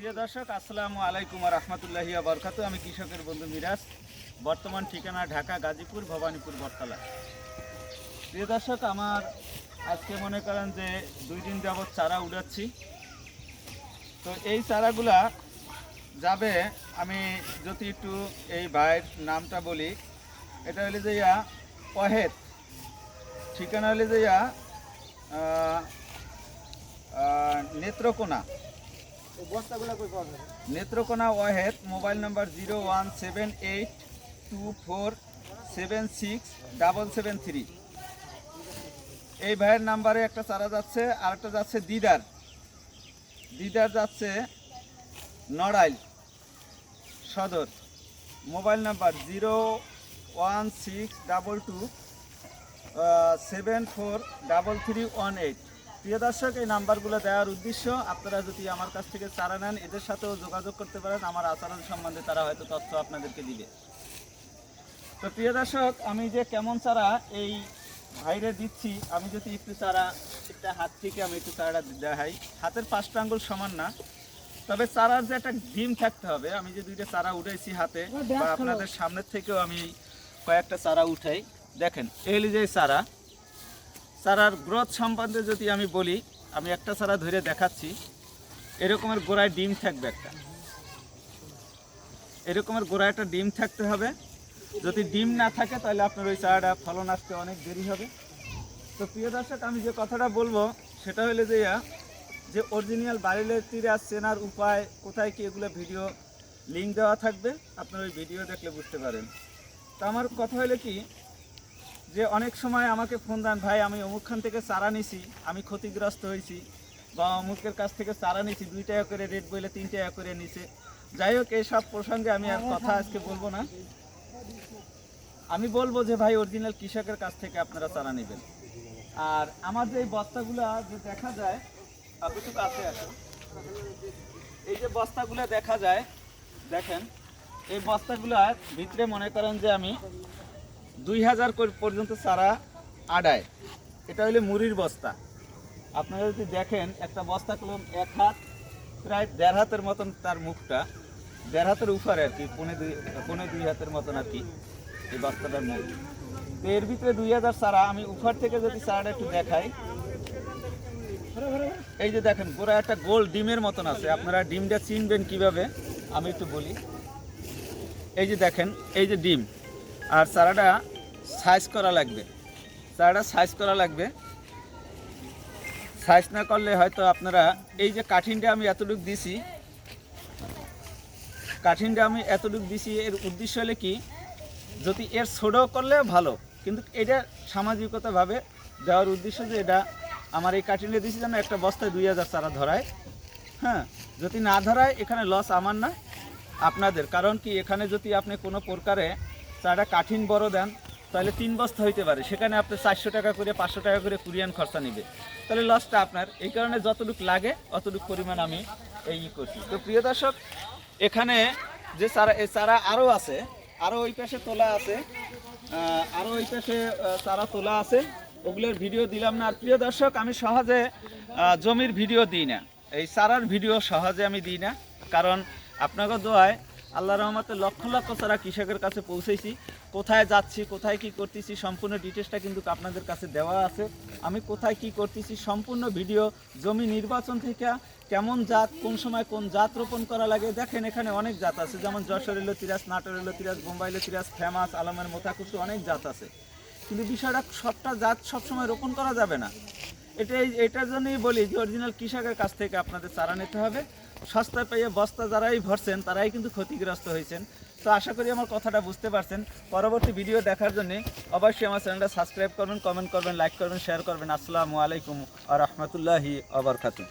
প্রিয় দর্শক, আসসালামু আলাইকুম রহমতুল্লাহি বরকাত আমি কৃষকের বন্ধু মিরাজ। বর্তমান ঠিকানা ঢাকা, গাজীপুর, ভবানীপুর, বটতলা। প্রিয় দর্শক, আমার আজকে মনে করেন যে দুই দিন যাবৎ চারা উড়াচ্ছি। তো এই চারাগুলা যাবে, আমি যদি একটু এই ভাইয়ের নামটা বলি, এটা হলে যে ইয়া ওয়াহেদ। ঠিকানা হলে যে ইয়া Netrokona. Netrokona Wahed, mobile number zero one seven eight two four seven six double seven three. এই ভাইয়ের নাম্বারে একটা চারা যাচ্ছে আর একটা যাচ্ছে দিদার। দিদার যাচ্ছে নড়াইল সদর। Mobile number zero one six double two seven four double three one eight. প্রিয় দর্শক এই নাম্বারগুলো দেওয়ার উদ্দেশ্য আপনারা যদি আমার কাছ থেকে চারা নেন এদের সাথেও যোগাযোগ করতে পারেন। আমার আচরণ সম্বন্ধে তারা হয়তো তথ্য আপনাদেরকে দিবে। তো প্রিয় দর্শক আমি যে কেমন চারা এই ভাইরে দিচ্ছি আমি যদি একটু চারা একটা হাত থেকে আমি একটু চারাটা দেখাই। হাতের পাঁচটা আঙ্গুল সমান না তবে চারার যে একটা ডিম থাকতে হবে। আমি যে দুইটা চারা উঠাইছি হাতে বা আপনাদের সামনের থেকেও আমি কয়েকটা চারা উঠাই। দেখেন এই যে চারা চারার গ্রোথ সম্বন্ধে যদি আমি বলি, আমি একটা চারা ধরে দেখাচ্ছি, এরকমের গোড়ায় ডিম থাকবে একটা। এরকমের গোড়ায় একটা ডিম থাকতে হবে। যদি ডিম না থাকে, তাহলে আপনার ওই চারাটা ফলন আসতে অনেক দেরি হবে। তো প্রিয় দর্শক, আমি যে কথাটা বলব, সেটা হলো যে যে অরিজিনাল বাড়িলের তীরে চেনার উপায়, কোথায় কি এগুলো ভিডিও লিঙ্ক দেওয়া থাকবে, আপনার ওই ভিডিও দেখলে বুঝতে পারেন। তো আমার কথা হলে কি যে অনেক সময় আমাকে ফোন দেন, ভাই, আমি অমুকখান থেকে চারা নিছি, আমি ক্ষতিগ্রস্ত হয়েছি। বা অমুকের কাছ থেকে চারা নিছি, দুই টাকা করে রেট বলে তিন টাকা করে নিছে। যাই হোক এইসব প্রসঙ্গে আমি আর কথা আজকে বলব না। আমি বলব যে, ভাই অরিজিনাল কৃষকের কাছ থেকে আপনারা চারা নেবেন। আর আমার যে বস্তাগুলো যে দেখা যায় আপনি কাছে আসুন এই যে বস্তাগুলো দেখা যায়, দেখেন, এই বস্তাগুলোর ভিতরে মনে করেন যে আমি দুই হাজার পর্যন্ত চারা আডায়। এটা হলো মুড়ির বস্তা। আপনারা যদি দেখেন, একটা বস্তা কলম এক হাত, প্রায় দেড় হাতের মতন তার মুখটা। দেড় হাতের উপরে আর কি, পনে দুই পনে দুই হাতের মতন আর কি এই বস্তাটার মুখ। তো এর ভিতরে দুই হাজার চারা। আমি উপর থেকে যদি চারাটা একটু দেখাই। এই যে দেখেন গোড়া একটা গোল ডিমের মতন আছে। আপনারা ডিমটা চিনবেন কীভাবে? আমি একটু বলি। এই যে দেখেন, এই যে ডিম। আর চারাটা সাইজ করা লাগবে। চারাটা সাইজ করা লাগবে। সাইজ না করলে হয়তো আপনারা, এই যে কাঠিনটা আমি এতটুকু দিছি, কাঠিনটা আমি এতটুকু দিছি, এর উদ্দেশ্য হলে কি, যদি এর ছোটো করলে ভালো, কিন্তু এটা সামাজিকতাভাবে দেওয়ার উদ্দেশ্য যে এটা আমার এই কাঠিনটা দিছি যেন একটা বস্তায় দুই হাজার চারা ধরায়। হ্যাঁ যদি না ধরায়, এখানে লস আমার না, আপনাদের। কারণ কি, এখানে যদি আপনি কোনো প্রকারে চারা কাঠিন বড় দেন, তাহলে তিন বস্তা হইতে পারে। সেখানে আপনি চারশো টাকা করে, পাঁচশো টাকা করে কুরিয়ান খরচা নেবে। তাহলে লসটা আপনার। এই কারণে যতটুকু লাগে, অতটুকু পরিমাণ আমি এই করছি। তো প্রিয় দর্শক, এখানে যে চারা এই চারা আরও আছে আরও ওই পাশে তোলা আছে আরও ওই পাশে চারা তোলা আছে। ওগুলোর ভিডিও দিলাম না। আর প্রিয় দর্শক, আমি সহজে জমির ভিডিও দিই না। এই চারার ভিডিও সহজে আমি দিই না। কারণ আপনাকে দোয়ায় আল্লাহ রহমতে লক্ষ লক্ষ চারা কৃষকের কাছে পৌঁছেছি। কোথায় যাচ্ছি, কোথায় কি করতেছি, সম্পূর্ণ ডিটেলসটা কিন্তু আপনাদের কাছে দেওয়া আছে। আমি কোথায় কি করতেছি, সম্পূর্ণ ভিডিও জমি নির্বাচন থেকে কেমন জাত, কোন সময় কোন জাত রোপণ করা লাগে, দেখেন এখানে অনেক জাত আছে। যেমন যশোরের লতিরাজ নাটোরের লতিরাজ বোম্বাই লতিরাজ ফেমাস, আলমের মোথাকুচু অনেক জাত আছে। কিন্তু বিষয়টা সবটা জাত সবসময় রোপণ করা যাবে না। এটাই এটার জন্যই বলি যে অরিজিনাল কৃষকের কাছ থেকে আপনাদের চারা নিতে হবে। সস্তায় পেয়ে বস্তা যারাই ভরছেন, তারাই কিন্তু ক্ষতিগ্রস্ত হয়েছেন। তো আশা করি আমার কথাটা বুঝতে পারছেন। পরবর্তী ভিডিও দেখার জন্য অবশ্যই আমার চ্যানেলটা সাবস্ক্রাইব করবেন কমেন্ট করবেন লাইক করবেন শেয়ার করবেন। আসসালামু আলাইকুম আ রহমতুল্লাহি আবরকাতু